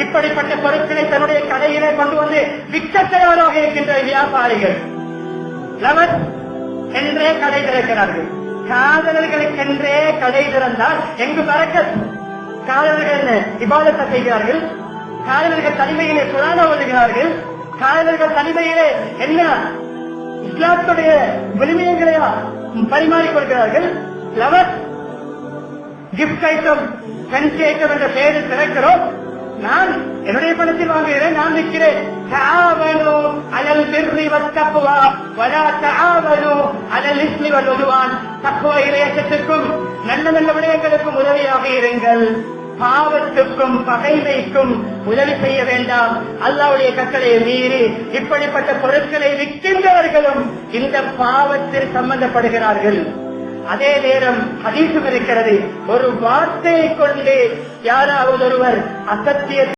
இப்படிப்பட்ட பொருட்களை தன்னுடைய கடையிலே கொண்டு வந்து விற்க தயாராக இருக்கின்ற வியாபாரிகள் லவர் என்றே கடை திறக்கிறார்கள். காதலர்களுக்கென்றே கடை திறந்தால் எங்கு பறக்க? காதலர்கள் என்ன? விவாதத்தை செய்கிறார்கள். காதலர்கள் தனிமையிலே குரான ஓதுகிறார்கள். காதலர்கள் தனிமையிலே என்ன? இஸ்லாத்துடைய விளிமயங்களையா பரிமாறிக் கொள்கிறார்கள். Lover gift item fancy item என்ற பெயரில் திறக்கிறோம். நான் என்னுடைய பணத்தில் வாங்குகிறேன் நான் விற்கிறேன் அலல் பிர்ரி வத்தப்புவா வலா தாவலு அலல் இஸ்லி வல்லுவான் தக்குவ இளையத்திற்கும் நல்ல நல்ல விடயங்களுக்கும் உதவியாக இருங்கள். பாவத்துக்கும் பகைமைக்கும் உதவி செய்ய வேண்டாம். அல்லாவுடைய கட்டளையை மீறி இப்படிப்பட்ட பொருட்களை விற்கின்றவர்களும் இந்த பாவத்தில் சம்பந்தப்படுகிறார்கள். அதே நேரம் ஹதீசும் இருக்கிறது. ஒரு வார்த்தையை கொண்டு யாராவது ஒருவர் அசத்திய